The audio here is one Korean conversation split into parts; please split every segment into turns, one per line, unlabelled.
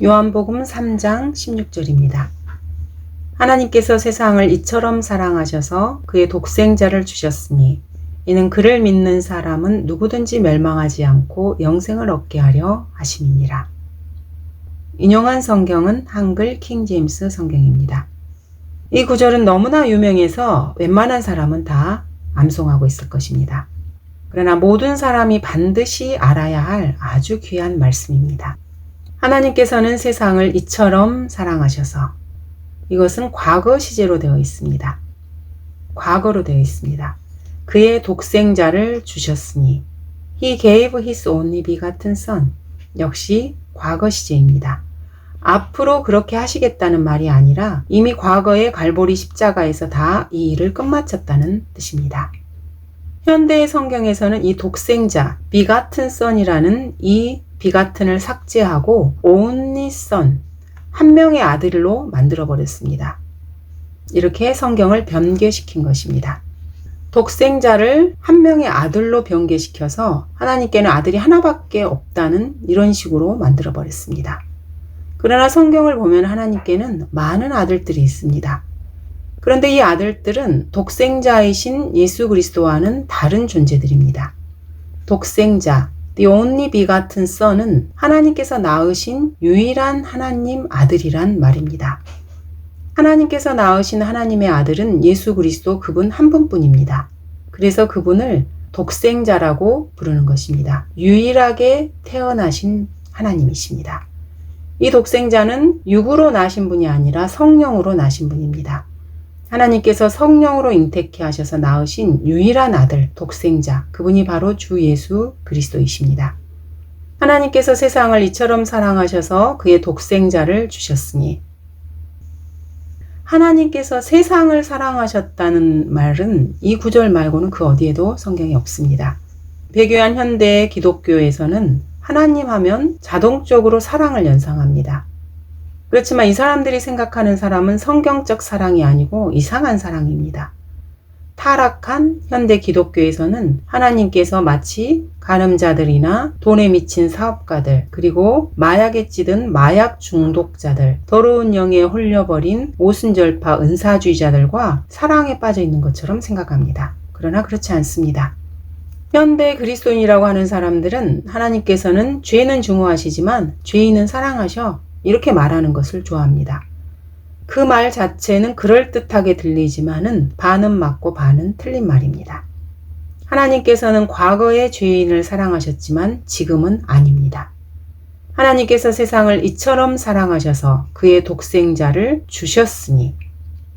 요한복음 3장 16절입니다. 하나님께서 세상을 이처럼 사랑하셔서 그의 독생자를 주셨으니 이는 그를 믿는 사람은 누구든지 멸망하지 않고 영생을 얻게 하려 하심이니라. 인용한 성경은 한글 킹제임스 성경입니다. 이 구절은 너무나 유명해서 웬만한 사람은 다 암송하고 있을 것입니다. 그러나 모든 사람이 반드시 알아야 할 아주 귀한 말씀입니다. 하나님께서는 세상을 이처럼 사랑하셔서 이것은 과거 시제로 되어 있습니다. 과거로 되어 있습니다. 그의 독생자를 주셨으니 He gave his only begotten son 역시 과거 시제입니다. 앞으로 그렇게 하시겠다는 말이 아니라 이미 과거의 갈보리 십자가에서 다 이 일을 끝마쳤다는 뜻입니다. 현대의 성경에서는 이 독생자, 비같은 son이라는 이 비같은을 삭제하고 son, 한 명의 아들로 만들어 버렸습니다. 이렇게 성경을 변개시킨 것입니다. 독생자를 한 명의 아들로 변개시켜서 하나님께는 아들이 하나밖에 없다는 이런 식으로 만들어 버렸습니다. 그러나 성경을 보면 하나님께는 많은 아들들이 있습니다. 그런데 이 아들들은 독생자이신 예수 그리스도와는 다른 존재들입니다. 독생자, the only begotten son은 하나님께서 낳으신 유일한 하나님 아들이란 말입니다. 하나님께서 낳으신 하나님의 아들은 예수 그리스도 그분 한 분뿐입니다. 그래서 그분을 독생자라고 부르는 것입니다. 유일하게 태어나신 하나님이십니다. 이 독생자는 육으로 나신 분이 아니라 성령으로 나신 분입니다. 하나님께서 성령으로 잉태케 하셔서 낳으신 유일한 아들, 독생자, 그분이 바로 주 예수 그리스도이십니다. 하나님께서 세상을 이처럼 사랑하셔서 그의 독생자를 주셨으니 하나님께서 세상을 사랑하셨다는 말은 이 구절 말고는 그 어디에도 성경에 없습니다. 배교한 현대 기독교에서는 하나님 하면 자동적으로 사랑을 연상합니다. 그렇지만 이 사람들이 생각하는 사람은 성경적 사랑이 아니고 이상한 사랑입니다. 타락한 현대 기독교에서는 하나님께서 마치 가늠자들이나 돈에 미친 사업가들, 그리고 마약에 찌든 마약 중독자들, 더러운 영에 홀려버린 오순절파 은사주의자들과 사랑에 빠져 있는 것처럼 생각합니다. 그러나 그렇지 않습니다. 현대 그리스도인이라고 하는 사람들은 하나님께서는 죄는 중후하시지만 죄인은 사랑하셔 이렇게 말하는 것을 좋아합니다. 그 말 자체는 그럴듯하게 들리지만은 반은 맞고 반은 틀린 말입니다. 하나님께서는 과거의 죄인을 사랑하셨지만 지금은 아닙니다. 하나님께서 세상을 이처럼 사랑하셔서 그의 독생자를 주셨으니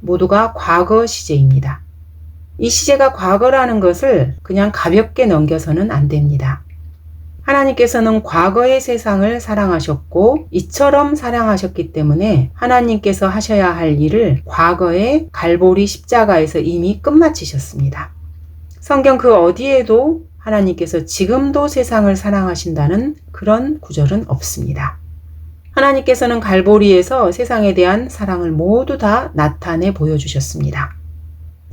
모두가 과거 시제입니다. 이 시제가 과거라는 것을 그냥 가볍게 넘겨서는 안 됩니다. 하나님께서는 과거의 세상을 사랑하셨고 이처럼 사랑하셨기 때문에 하나님께서 하셔야 할 일을 과거의 갈보리 십자가에서 이미 끝마치셨습니다. 성경 그 어디에도 하나님께서 지금도 세상을 사랑하신다는 그런 구절은 없습니다. 하나님께서는 갈보리에서 세상에 대한 사랑을 모두 다 나타내 보여주셨습니다.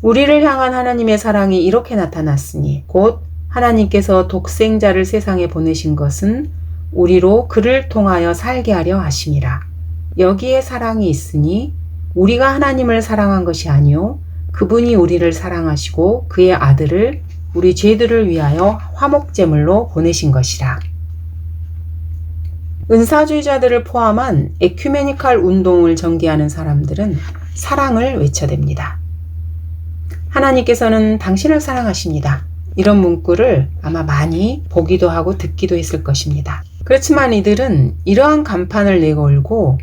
우리를 향한 하나님의 사랑이 이렇게 나타났으니 곧 하나님께서 독생자를 세상에 보내신 것은 우리로 그를 통하여 살게 하려 하심이라. 여기에 사랑이 있으니 우리가 하나님을 사랑한 것이 아니요 그분이 우리를 사랑하시고 그의 아들을 우리 죄들을 위하여 화목제물로 보내신 것이라. 은사주의자들을 포함한 에큐메니칼 운동을 전개하는 사람들은 사랑을 외쳐댑니다. 하나님께서는 당신을 사랑하십니다. 이런 문구를 아마 많이 보기도 하고 듣기도 했을 것입니다. 그렇지만 이들은 이러한 간판을 내걸고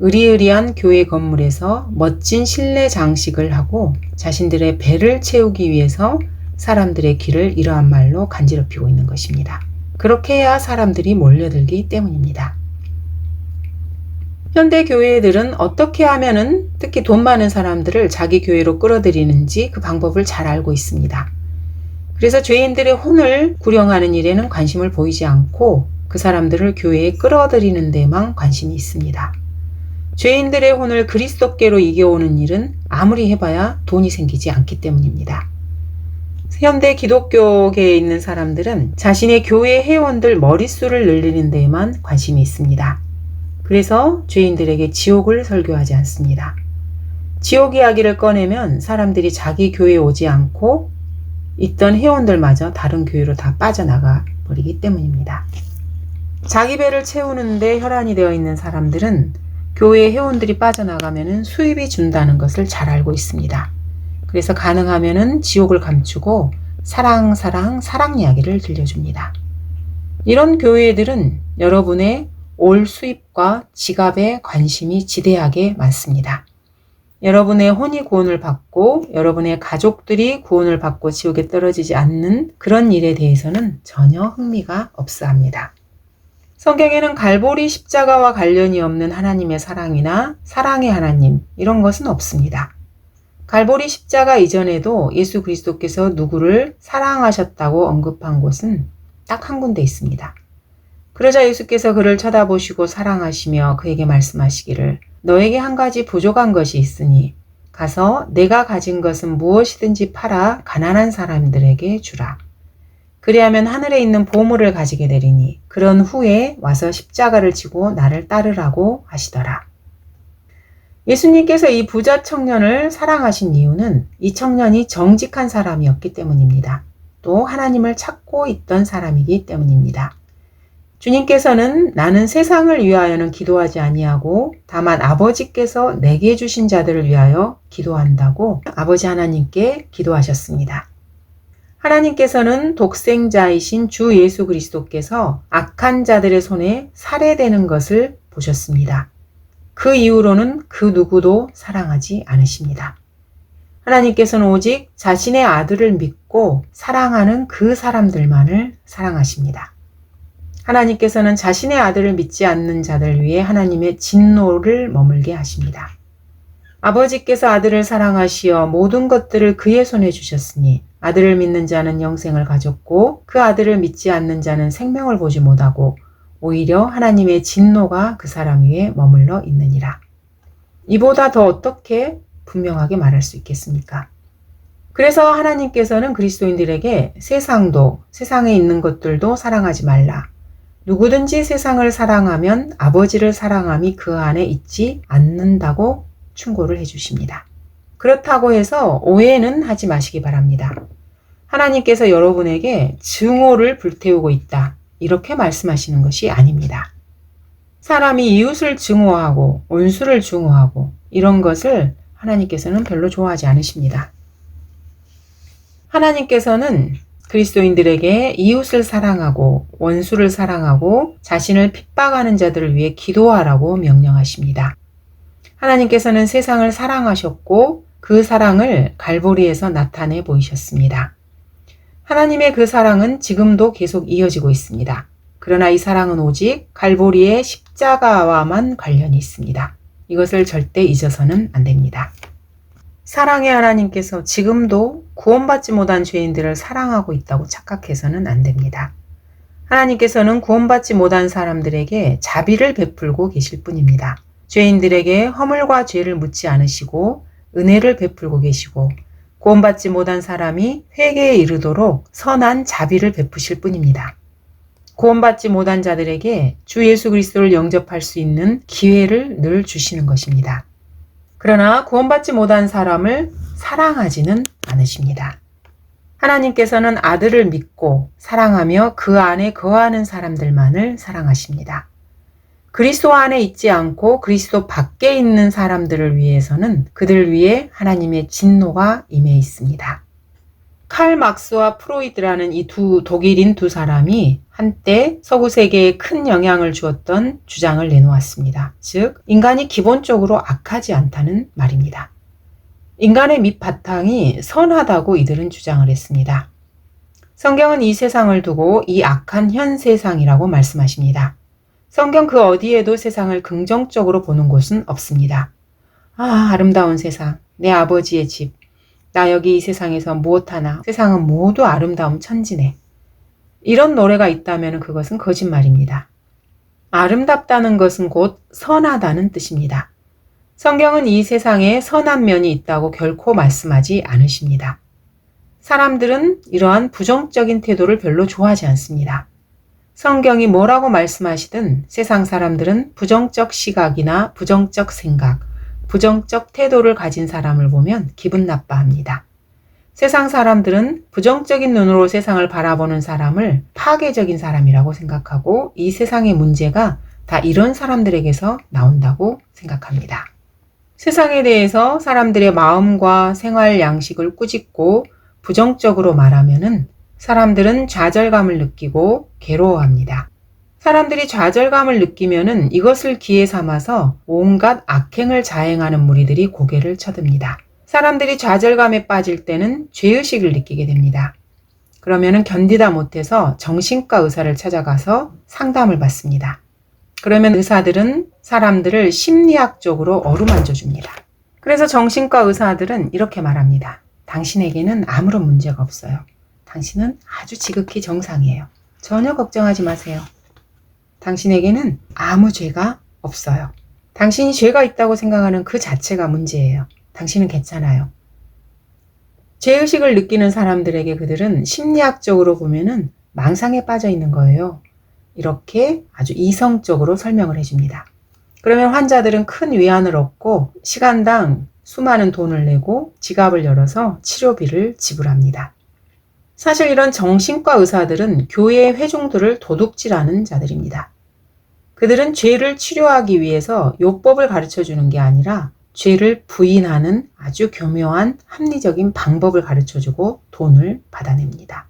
의리의리한 교회 건물에서 멋진 실내 장식을 하고 자신들의 배를 채우기 위해서 사람들의 귀를 이러한 말로 간지럽히고 있는 것입니다. 그렇게 해야 사람들이 몰려들기 때문입니다. 현대 교회들은 어떻게 하면은 특히 돈 많은 사람들을 자기 교회로 끌어들이는지 그 방법을 잘 알고 있습니다. 그래서 죄인들의 혼을 구령하는 일에는 관심을 보이지 않고 그 사람들을 교회에 끌어들이는 데만 관심이 있습니다. 죄인들의 혼을 그리스도께로 이겨오는 일은 아무리 해봐야 돈이 생기지 않기 때문입니다. 현대 기독교계에 있는 사람들은 자신의 교회 회원들 머릿수를 늘리는 데에만 관심이 있습니다. 그래서 죄인들에게 지옥을 설교하지 않습니다. 지옥 이야기를 꺼내면 사람들이 자기 교회에 오지 않고 있던 회원들마저 다른 교회로 다 빠져나가 버리기 때문입니다. 자기 배를 채우는데 혈안이 되어 있는 사람들은 교회 회원들이 빠져나가면 수입이 준다는 것을 잘 알고 있습니다. 그래서 가능하면 지옥을 감추고 사랑, 사랑, 사랑 이야기를 들려줍니다. 이런 교회들은 여러분의 올 수입과 지갑에 관심이 지대하게 많습니다. 여러분의 혼이 구원을 받고 여러분의 가족들이 구원을 받고 지옥에 떨어지지 않는 그런 일에 대해서는 전혀 흥미가 없어 합니다. 성경에는 갈보리 십자가와 관련이 없는 하나님의 사랑이나 사랑의 하나님 이런 것은 없습니다. 갈보리 십자가 이전에도 예수 그리스도께서 누구를 사랑하셨다고 언급한 곳은 딱 한 군데 있습니다. 그러자 예수께서 그를 쳐다보시고 사랑하시며 그에게 말씀하시기를 너에게 한 가지 부족한 것이 있으니 가서 내가 가진 것은 무엇이든지 팔아 가난한 사람들에게 주라. 그리하면 하늘에 있는 보물을 가지게 되리니 그런 후에 와서 십자가를 지고 나를 따르라고 하시더라. 예수님께서 이 부자 청년을 사랑하신 이유는 이 청년이 정직한 사람이었기 때문입니다. 또 하나님을 찾고 있던 사람이기 때문입니다. 주님께서는 나는 세상을 위하여는 기도하지 아니하고 다만 아버지께서 내게 주신 자들을 위하여 기도한다고 아버지 하나님께 기도하셨습니다. 하나님께서는 독생자이신 주 예수 그리스도께서 악한 자들의 손에 살해되는 것을 보셨습니다. 그 이후로는 그 누구도 사랑하지 않으십니다. 하나님께서는 오직 자신의 아들을 믿고 사랑하는 그 사람들만을 사랑하십니다. 하나님께서는 자신의 아들을 믿지 않는 자들 위해 하나님의 진노를 머물게 하십니다. 아버지께서 아들을 사랑하시어 모든 것들을 그의 손에 주셨으니 아들을 믿는 자는 영생을 가졌고 그 아들을 믿지 않는 자는 생명을 보지 못하고 오히려 하나님의 진노가 그 사람 위에 머물러 있느니라. 이보다 더 어떻게 분명하게 말할 수 있겠습니까? 그래서 하나님께서는 그리스도인들에게 세상도 세상에 있는 것들도 사랑하지 말라. 누구든지 세상을 사랑하면 아버지를 사랑함이 그 안에 있지 않는다고 충고를 해주십니다. 그렇다고 해서 오해는 하지 마시기 바랍니다. 하나님께서 여러분에게 증오를 불태우고 있다. 이렇게 말씀하시는 것이 아닙니다. 사람이 이웃을 증오하고 원수를 증오하고 이런 것을 하나님께서는 별로 좋아하지 않으십니다. 하나님께서는 그리스도인들에게 이웃을 사랑하고 원수를 사랑하고 자신을 핍박하는 자들을 위해 기도하라고 명령하십니다. 하나님께서는 세상을 사랑하셨고 그 사랑을 갈보리에서 나타내 보이셨습니다. 하나님의 그 사랑은 지금도 계속 이어지고 있습니다. 그러나 이 사랑은 오직 갈보리의 십자가와만 관련이 있습니다. 이것을 절대 잊어서는 안 됩니다. 사랑의 하나님께서 지금도 구원받지 못한 죄인들을 사랑하고 있다고 착각해서는 안 됩니다. 하나님께서는 구원받지 못한 사람들에게 자비를 베풀고 계실 뿐입니다. 죄인들에게 허물과 죄를 묻지 않으시고 은혜를 베풀고 계시고 구원받지 못한 사람이 회개에 이르도록 선한 자비를 베푸실 뿐입니다. 구원받지 못한 자들에게 주 예수 그리스도를 영접할 수 있는 기회를 늘 주시는 것입니다. 그러나 구원받지 못한 사람을 사랑하지는 않으십니다. 하나님께서는 아들을 믿고 사랑하며 그 안에 거하는 사람들만을 사랑하십니다. 그리스도 안에 있지 않고 그리스도 밖에 있는 사람들을 위해서는 그들 위에 하나님의 진노가 임해 있습니다. 칼 막스와 프로이드라는 이 두 독일인 두 사람이 한때 서구 세계에 큰 영향을 주었던 주장을 내놓았습니다. 즉, 인간이 기본적으로 악하지 않다는 말입니다. 인간의 밑바탕이 선하다고 이들은 주장을 했습니다. 성경은 이 세상을 두고 이 악한 현 세상이라고 말씀하십니다. 성경 그 어디에도 세상을 긍정적으로 보는 곳은 없습니다. 아, 아름다운 세상, 내 아버지의 집, 나 여기 이 세상에서 무엇 하나, 세상은 모두 아름다운 천지네. 이런 노래가 있다면 그것은 거짓말입니다. 아름답다는 것은 곧 선하다는 뜻입니다. 성경은 이 세상에 선한 면이 있다고 결코 말씀하지 않으십니다. 사람들은 이러한 부정적인 태도를 별로 좋아하지 않습니다. 성경이 뭐라고 말씀하시든 세상 사람들은 부정적 시각이나 부정적 생각, 부정적 태도를 가진 사람을 보면 기분 나빠합니다. 세상 사람들은 부정적인 눈으로 세상을 바라보는 사람을 파괴적인 사람이라고 생각하고 이 세상의 문제가 다 이런 사람들에게서 나온다고 생각합니다. 세상에 대해서 사람들의 마음과 생활 양식을 꾸짖고 부정적으로 말하면은 사람들은 좌절감을 느끼고 괴로워합니다. 사람들이 좌절감을 느끼면은 이것을 기회 삼아서 온갖 악행을 자행하는 무리들이 고개를 쳐듭니다. 사람들이 좌절감에 빠질 때는 죄의식을 느끼게 됩니다. 그러면은 견디다 못해서 정신과 의사를 찾아가서 상담을 받습니다. 그러면 의사들은 사람들을 심리학적으로 어루만져 줍니다. 그래서 정신과 의사들은 이렇게 말합니다. 당신에게는 아무런 문제가 없어요. 당신은 아주 지극히 정상이에요. 전혀 걱정하지 마세요. 당신에게는 아무 죄가 없어요. 당신이 죄가 있다고 생각하는 그 자체가 문제예요. 당신은 괜찮아요. 죄의식을 느끼는 사람들에게 그들은 심리학적으로 보면은 망상에 빠져 있는 거예요. 이렇게 아주 이성적으로 설명을 해줍니다. 그러면 환자들은 큰 위안을 얻고 시간당 수많은 돈을 내고 지갑을 열어서 치료비를 지불합니다. 사실 이런 정신과 의사들은 교회의 회중들을 도둑질하는 자들입니다. 그들은 죄를 치료하기 위해서 요법을 가르쳐 주는 게 아니라 죄를 부인하는 아주 교묘한 합리적인 방법을 가르쳐 주고 돈을 받아냅니다.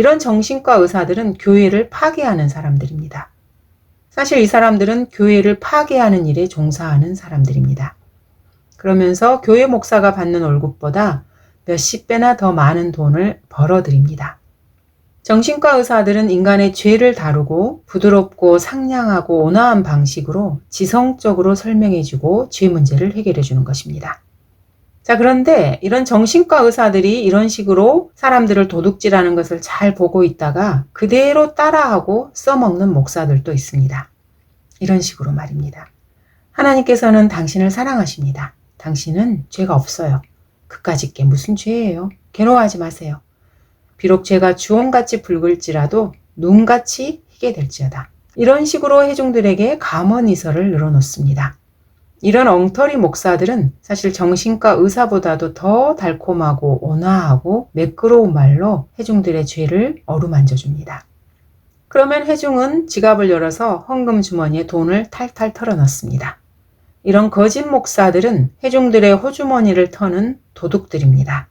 이런 정신과 의사들은 교회를 파괴하는 사람들입니다. 사실 이 사람들은 교회를 파괴하는 일에 종사하는 사람들입니다. 그러면서 교회 목사가 받는 월급보다 몇십 배나 더 많은 돈을 벌어들입니다. 정신과 의사들은 인간의 죄를 다루고 부드럽고 상냥하고 온화한 방식으로 지성적으로 설명해주고 죄 문제를 해결해주는 것입니다. 자, 그런데 이런 정신과 의사들이 이런 식으로 사람들을 도둑질하는 것을 잘 보고 있다가 그대로 따라하고 써먹는 목사들도 있습니다. 이런 식으로 말입니다. 하나님께서는 당신을 사랑하십니다. 당신은 죄가 없어요. 그까짓 게 무슨 죄예요? 괴로워하지 마세요. 비록 죄가 주홍같이 붉을지라도 눈같이 희게 될지어다. 이런 식으로 회중들에게 감언이설을 늘어놓습니다. 이런 엉터리 목사들은 사실 정신과 의사보다도 더 달콤하고 온화하고 매끄러운 말로 회중들의 죄를 어루만져 줍니다. 그러면 회중은 지갑을 열어서 헌금 주머니에 돈을 탈탈 털어넣습니다. 이런 거짓 목사들은 회중들의 호주머니를 터는 도둑들입니다.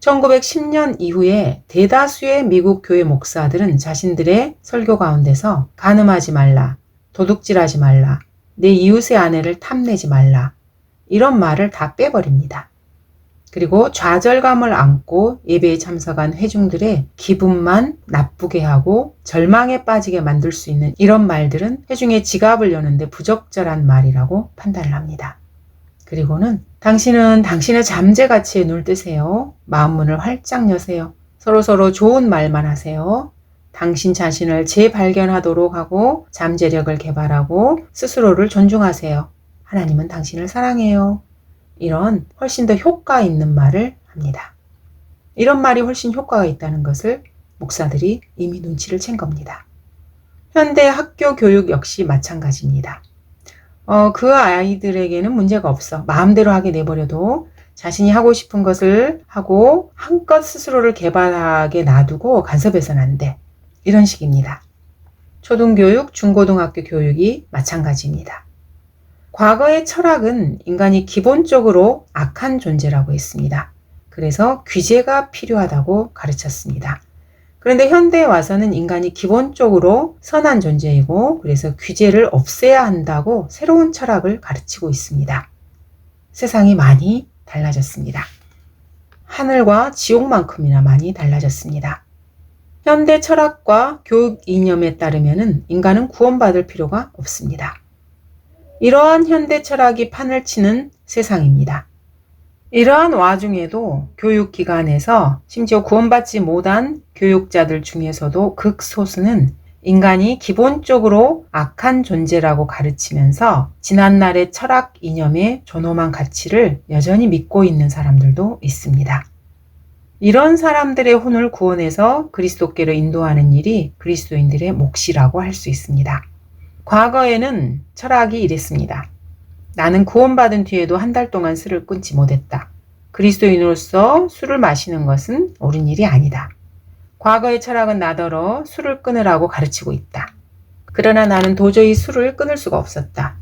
1910년 이후에 대다수의 미국 교회 목사들은 자신들의 설교 가운데서 가늠하지 말라, 도둑질하지 말라, 내 이웃의 아내를 탐내지 말라, 이런 말을 다 빼버립니다. 그리고 좌절감을 안고 예배에 참석한 회중들의 기분만 나쁘게 하고 절망에 빠지게 만들 수 있는 이런 말들은 회중의 지갑을 여는데 부적절한 말이라고 판단을 합니다. 그리고는 당신은 당신의 잠재 가치에 눈을 뜨세요. 마음 문을 활짝 여세요. 서로서로 좋은 말만 하세요. 당신 자신을 재발견하도록 하고 잠재력을 개발하고 스스로를 존중하세요. 하나님은 당신을 사랑해요. 이런 훨씬 더 효과 있는 말을 합니다. 이런 말이 훨씬 효과가 있다는 것을 목사들이 이미 눈치를 챈 겁니다. 현대 학교 교육 역시 마찬가지입니다. 어, 그 아이들에게는 문제가 없어. 마음대로 하게 내버려도 자신이 하고 싶은 것을 하고 한껏 스스로를 개발하게 놔두고 간섭해서는 안 돼. 이런 식입니다. 초등교육, 중고등학교 교육이 마찬가지입니다. 과거의 철학은 인간이 기본적으로 악한 존재라고 했습니다. 그래서 규제가 필요하다고 가르쳤습니다. 그런데 현대에 와서는 인간이 기본적으로 선한 존재이고 그래서 규제를 없애야 한다고 새로운 철학을 가르치고 있습니다. 세상이 많이 달라졌습니다. 하늘과 지옥만큼이나 많이 달라졌습니다. 현대 철학과 교육 이념에 따르면 인간은 구원받을 필요가 없습니다. 이러한 현대 철학이 판을 치는 세상입니다. 이러한 와중에도 교육기관에서 심지어 구원받지 못한 교육자들 중에서도 극소수는 인간이 기본적으로 악한 존재라고 가르치면서 지난날의 철학 이념의 존엄한 가치를 여전히 믿고 있는 사람들도 있습니다. 이런 사람들의 혼을 구원해서 그리스도께로 인도하는 일이 그리스도인들의 몫이라고 할 수 있습니다. 과거에는 철학이 이랬습니다. 나는 구원받은 뒤에도 한 달 동안 술을 끊지 못했다. 그리스도인으로서 술을 마시는 것은 옳은 일이 아니다. 과거의 철학은 나더러 술을 끊으라고 가르치고 있다. 그러나 나는 도저히 술을 끊을 수가 없었다.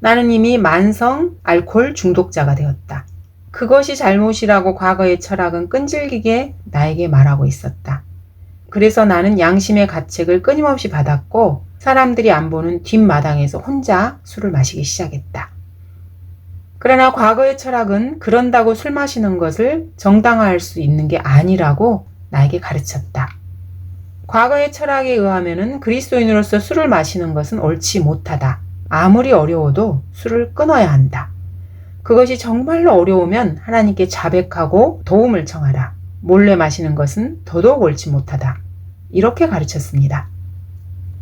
나는 이미 만성 알코올 중독자가 되었다. 그것이 잘못이라고 과거의 철학은 끈질기게 나에게 말하고 있었다. 그래서 나는 양심의 가책을 끊임없이 받았고 사람들이 안 보는 뒷마당에서 혼자 술을 마시기 시작했다. 그러나 과거의 철학은 그런다고 술 마시는 것을 정당화할 수 있는 게 아니라고 나에게 가르쳤다. 과거의 철학에 의하면 그리스도인으로서 술을 마시는 것은 옳지 못하다. 아무리 어려워도 술을 끊어야 한다. 그것이 정말로 어려우면 하나님께 자백하고 도움을 청하라. 몰래 마시는 것은 더더욱 옳지 못하다. 이렇게 가르쳤습니다.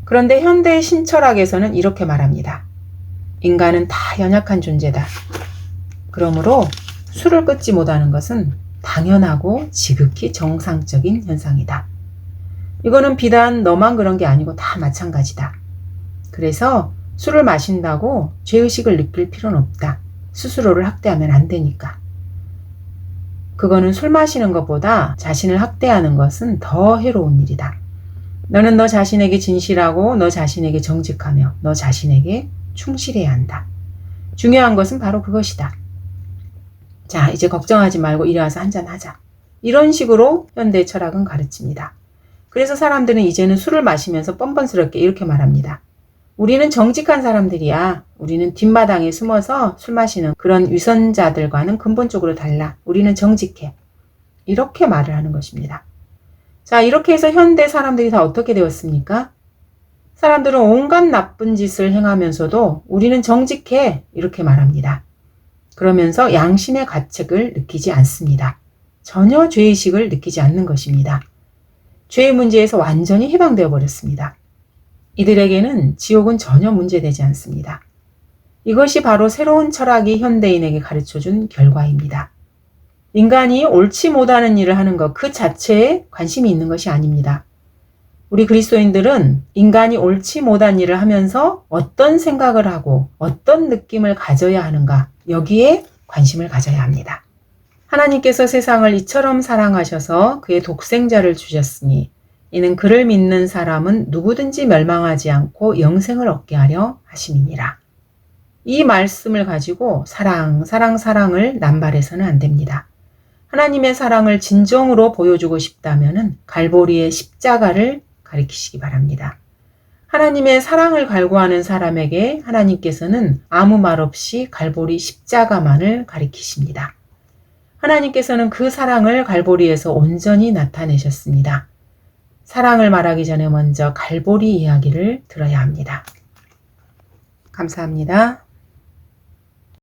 그런데 현대의 신철학에서는 이렇게 말합니다. 인간은 다 연약한 존재다. 그러므로 술을 끊지 못하는 것은 당연하고 지극히 정상적인 현상이다. 이거는 비단 너만 그런 게 아니고 다 마찬가지다. 그래서 술을 마신다고 죄의식을 느낄 필요는 없다. 스스로를 학대하면 안 되니까. 그거는 술 마시는 것보다 자신을 학대하는 것은 더 해로운 일이다. 너는 너 자신에게 진실하고 너 자신에게 정직하며 너 자신에게 충실해야 한다. 중요한 것은 바로 그것이다. 자, 이제 걱정하지 말고 와서 한잔 하자. 이런 식으로 현대 철학은 가르칩니다. 그래서 사람들은 이제는 술을 마시면서 뻔뻔스럽게 이렇게 말합니다. 우리는 정직한 사람들이야. 우리는 뒷마당에 숨어서 술 마시는 그런 위선자들과는 근본적으로 달라. 우리는 정직해. 이렇게 말을 하는 것입니다. 자, 이렇게 해서 현대 사람들이 다 어떻게 되었습니까? 사람들은 온갖 나쁜 짓을 행하면서도 우리는 정직해. 이렇게 말합니다. 그러면서 양심의 가책을 느끼지 않습니다. 전혀 죄의식을 느끼지 않는 것입니다. 죄의 문제에서 완전히 해방되어 버렸습니다. 이들에게는 지옥은 전혀 문제되지 않습니다. 이것이 바로 새로운 철학이 현대인에게 가르쳐 준 결과입니다. 인간이 옳지 못하는 일을 하는 것 그 자체에 관심이 있는 것이 아닙니다. 우리 그리스도인들은 인간이 옳지 못한 일을 하면서 어떤 생각을 하고 어떤 느낌을 가져야 하는가 여기에 관심을 가져야 합니다. 하나님께서 세상을 이처럼 사랑하셔서 그의 독생자를 주셨으니 이는 그를 믿는 사람은 누구든지 멸망하지 않고 영생을 얻게 하려 하심이니라. 이 말씀을 가지고 사랑, 사랑, 사랑을 남발해서는 안 됩니다. 하나님의 사랑을 진정으로 보여주고 싶다면 갈보리의 십자가를 가리키시기 바랍니다. 하나님의 사랑을 갈구하는 사람에게 하나님께서는 아무 말 없이 갈보리 십자가만을 가리키십니다. 하나님께서는 그 사랑을 갈보리에서 온전히 나타내셨습니다. 사랑을 말하기 전에 먼저 갈보리 이야기를 들어야 합니다. 감사합니다.